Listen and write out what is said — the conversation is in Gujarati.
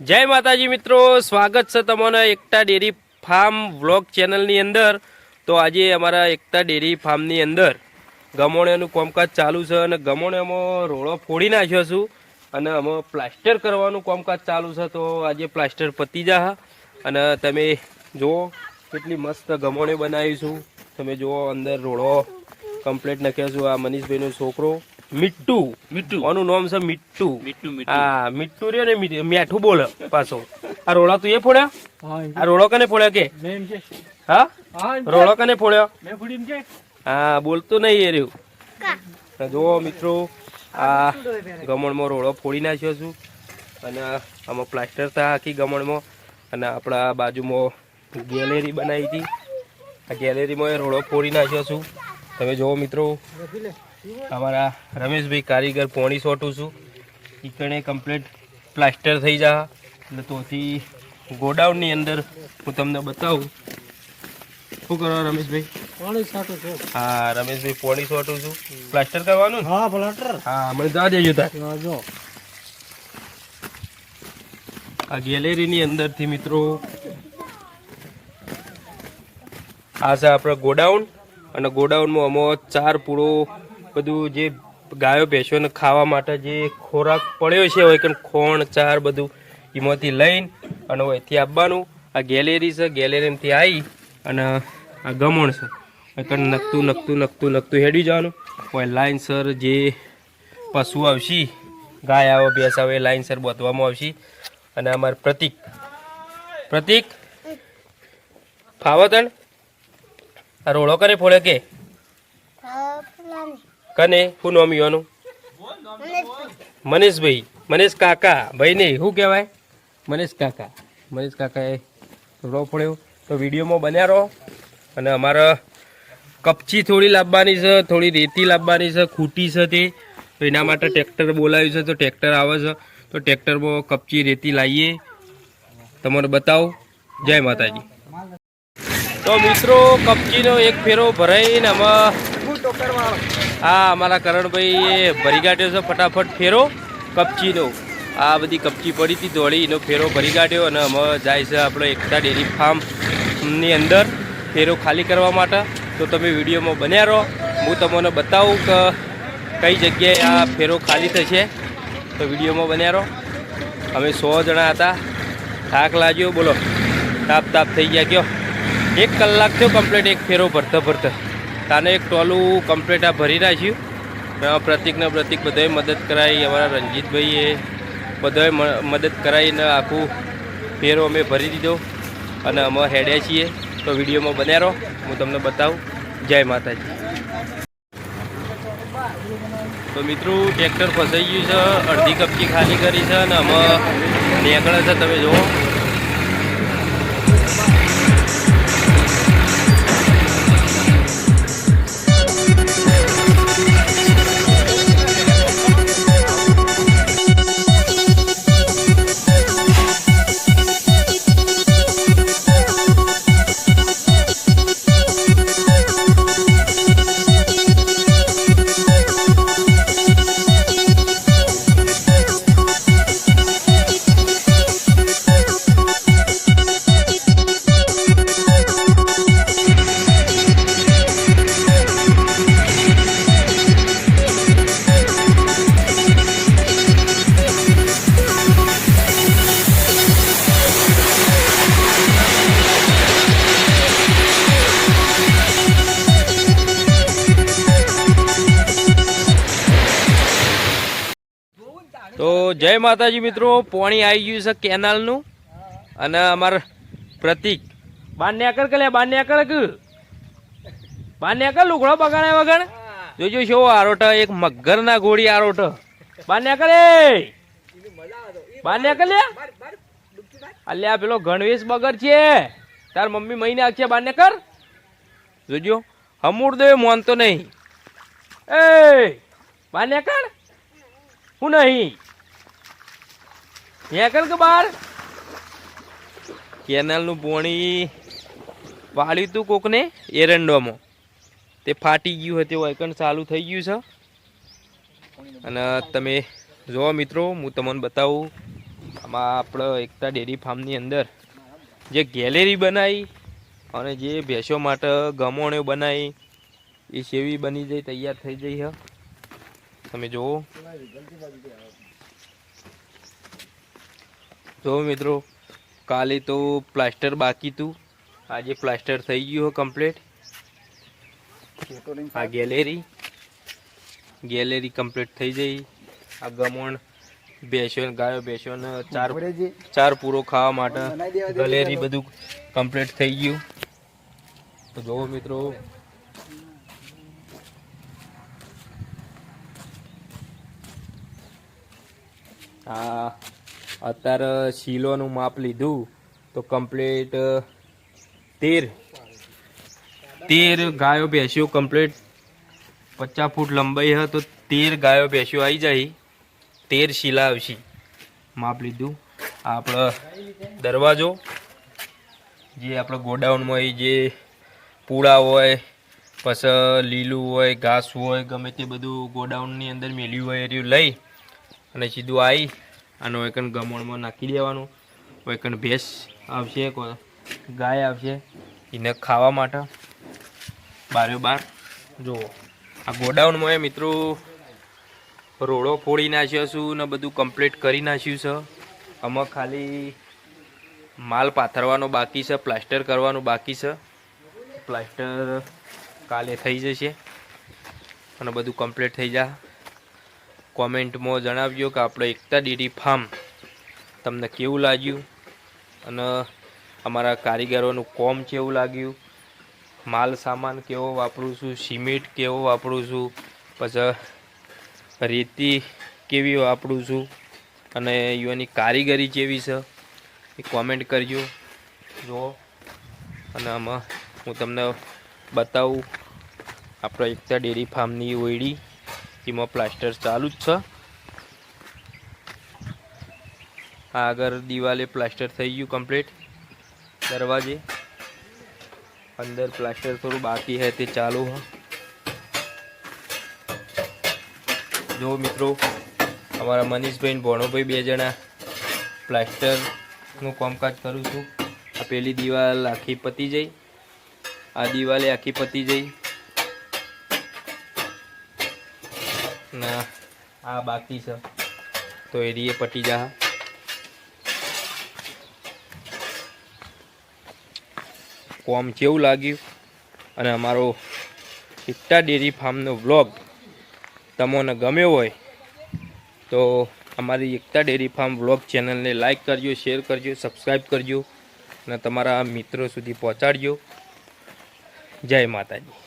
જય માતાજી મિત્રો, સ્વાગત છે તમારા એકતા ડેરી ફાર્મ વ્લોગ ચેનલની અંદર. તો આજે અમારા એકતા ડેરી ફાર્મની અંદર ગમોણિયાનું કોમકાજ ચાલુ છે અને ગમોણિયામાં રોળો ફોડી નાખ્યો છું અને અમે પ્લાસ્ટર કરવાનું કોમકાજ ચાલુ છે. તો આજે પ્લાસ્ટર પતી જા અને તમે જુઓ કેટલી મસ્ત ગમોણી બનાવીશું તમે જુઓ અંદર રોડો કમ્પ્લીટ નાખ્યો છું. આ મનીષભાઈનો છોકરો મિટ્ટુ મિટ્ટુ આનું નામ છે મિટ્ટુ મિટ્ટુ મીઠું હા મિટ્ટુ રહ્યો ને મેઠું બોલ પાછો. આ રોળા તું એ ફોડ્યા? આ રોળો કને ફોડ્યા કે? હા? રોળો કને ફોડ્યો? હા બોલતો નહીં એ રહ્યું. જુઓ મિત્રો આ ગમણમાં રોળો ફોડી નાખ્યો છું. અને આમાં પ્લાસ્ટર થાય આખી ગમણમાં. અને આપણા બાજુમાં ગેલેરી બનાવી હતી. આ ગેલેરીમાં એ રોળો ફોડી નાખ્યો છું. તમે જુઓ મિત્રો. અમારા રમેશભાઈ કારીગર પોણી સોટું છું. ઈકણે કમ્પ્લીટ પ્લાસ્ટર થઈ જા એટલે તોથી ગોડાઉનની અંદર હું તમને બતાવું. શું કરો રમેશભાઈ? પોણી સોટું છું. હા રમેશભાઈ પોણી સોટું છું. પ્લાસ્ટર કરવાનું? હા પ્લાસ્ટર હા મને જવા દેજો તાર. જો. આ ગેલેરીની અંદરથી મિત્રો આ છે આપણો ગોડાઉન. અને ગોડાઉનમાં અમો ચાર પૂળો બધું જે ગાયો, ભેંસોને ખાવા માટે જે ખોરાક પડ્યો છે, હોય કે ખોણ, ચાર બધું એમાંથી લઈને અને અહીંથી આપવાનું. આ ગેલેરી છે, ગેલેરીમાંથી આવી અને આ ગમણ છે. એકણ નખતું નખતું નખતું નખતું હેડી જવાનું. હોય લાઇનસર જે પશુ આવશે, ગાય આવે, ભેંસ આવે લાઇનસર બોતવામાં આવશે. અને અમારે પ્રતિક. પ્રતિક? ફાવતણ? આ રોળો કરે ફોળે કે? કને? શું નામ યોનું મનીષભાઈ. મનીષ કાકા. ભાઈ નહીં, શું કહેવાય? મનીષ કાકા. મનીષ કાકાએ થોડો પડ્યો. તો વિડીયોમાં બન્યા રહો. અને અમારે કપચી થોડી લાવવાની છે, થોડી રેતી લાવવાની છે, ખૂટી છે તે. તો એના માટે ટ્રેક્ટર બોલાવ્યું છે, તો ટ્રેક્ટર આવે છે. તો ટ્રેક્ટરમાં કપચી, રેતી લાવીએ. તમને બતાવું. જય માતાજી. તો મિત્રો, કપચીનો એક ફેરો ભરાઈને આમાં હા, અમારા કરણભાઈ ભરી કાઢ્યો છે ફટાફટ ફેરો. કપચીનો. આ બધી કપચી પડી હતી દોડીનો ફેરો ભરી કાઢ્યો અને અમે જાય છે આપણે એકતા ડેરી ફાર્મની અંદર ફેરો ખાલી કરવા માટે. તો તમે વિડીયોમાં બન્યા રહો. હું તમને બતાવું કે કઈ જગ્યાએ આ ફેરો ખાલી થશે. તો વિડીયોમાં બન્યા રહો. અમે સો જણા હતા. થાક લાગ્યો. બોલો, તાપ તાપ થઈ ગયા ગયો એક કલાક થયો કમ્પ્લીટ એક ફેરો ભરતા ભરતા. તાને એક ટોલું કમ્પ્લેટ આ ભરી રાખ્યું પ્રતિકને પ્રતિક બધાએ મદદ કરાવી અમારા રણજીતભાઈએ બધાએ મદદ કરાવીને આખું ફેરો અમે ભરી દીધો. અને અમે હેડ્યા છીએ. તો વિડીયોમાં બન્યા રહો. હું તમને બતાવું. જય માતાજી. તો મિત્રો, ટ્રેક્ટર ફસાઈ ગયું છે. અડધી કપચી ખાલી કરી છે અને અમે નીકળે છે. તમે જુઓ. તો જય માતાજી મિત્રો, પોણી આવી ગયું છે કેનાલનું. અને અમાર પ્રતિક. બાર નેકર કે બાર નેકર કે? બાર નેકર બગાડે વગર? જોજો શો આરોટ, એક મગર ના ગોળી આરોટ. બાર નેકર એ! બાર નેકર લે! અલ્યા પેલો ગણવેશ બગર છે. તાર મમ્મી મહિને આખી બાર નેકર જોજો હમુરદેવ મોનતો નહીં. એ! બાર નેકર હું નહીં. નીકળ કે બહાર કેનાલનું પોણી વાળ્યું તું કોકને એરંડોમાં. તે ફાટી ગયું હતું વાયકણ ચાલુ થઈ ગયું છે. અને તમે જુઓ મિત્રો, હું તમને બતાવું, આમાં આપણે એકતા ડેરી ફાર્મની અંદર જે ગેલેરી બનાવી અને જે ભેંસો માટે ગમોણો બનાવી એ સેવી બની જઈ, તૈયાર થઈ જઈ છે તમે જુઓ. જો મિત્રો કાલે તો પ્લાસ્ટર બાકી હતું. આજે પ્લાસ્ટર થઈ ગયું કમ્પ્લીટ આ ગેલેરી ગેલેરી કમ્પ્લીટ થઈ જઈ. આ ગમણ બેસો ગાયો બેસો ને ચાર ચાર પૂરો ખાવા માટે ગલેરી બધું કમ્પ્લીટ થઈ ગયું. તો જોવો મિત્રો. આ અત્યારે શીલોનું માપ લીધું તો કમ્પ્લીટ તેર. તેર ગાયો ભેંસ્યો કમ્પ્લીટ પચાસ ફૂટ લંબાઈ હ તો તેર ગાયો ભેંસ્યો આવી જાય. તેર શીલા આવશે. માપ લીધું. આપણો દરવાજો, જે આપણે ગોડાઉનમાં જે પૂળા હોય, પછી લીલું હોય, ઘાસ હોય, ગમે તે બધું ગોડાઉનની અંદર મેલ્યું હોય એ લઈ અને સીધું આવી આનો એકન ગમણમાં નાખી દેવાનું. એકન ભેંસ આવશે ગાય આવશે, એને ખાવા માટે. બારે બાર. જુઓ આ ગોડાઉનમાં એ મિત્રો રોડો ફોડી નાખ્યો છું ને બધું કમ્પ્લીટ કરી નાખ્યું છે. આમાં ખાલી માલ પાથરવાનો બાકી છે પ્લાસ્ટર કરવાનું બાકી છે. પ્લાસ્ટર કાલે થઈ જશે અને બધું કમ્પ્લીટ થઈ જા. કોમેન્ટમાં જણાવજો કે આપણે એકતા ડેરી ફાર્મ તમને કેવું લાગ્યું? અને અમારા કારીગરોનું કોમ કેવું લાગ્યું? માલ સામાન કેવો વાપરું છું? સિમેન્ટ કેવો વાપરું છું? પછી રેતી કેવી વાપરું છું? અને એની કારીગરી કેવી છે? એ કોમેન્ટ કરજો. જુઓ અને આમાં હું તમને બતાવું. આપણા એકતા ડેરી ફાર્મની ઓયડી. એમાં પ્લાસ્ટર ચાલુ જ છે. આગળ દિવાલે પ્લાસ્ટર થઈ ગયું કમ્પ્લીટ. દરવાજે. અંદર પ્લાસ્ટર થોડું બાકી હે તે ચાલુ હ. જો મિત્રો, અમારા મનીષભાઈ ભણોભાઈ બે જણા પ્લાસ્ટરનું કામકાજ કરું છું. આ પેલી દિવાલ આખી પતી જઈ. આ દિવાલે આખી પતી જઈ. ના, આ બાકી છે. તો એરીએ પટી જા. કોમ કેવું લાગ્યું. અને અમારો એકતા ડેરી ફાર્મનો વ્લોગ તમને ગમ્યો હોય, તો અમારી એકતા ડેરી ફાર્મ વ્લોગ ચેનલને લાઇક કરજો, શેર કરજો, સબસ્ક્રાઈબ કરજો, અને તમારા મિત્રો સુધી પહોંચાડજો. જય માતાજી.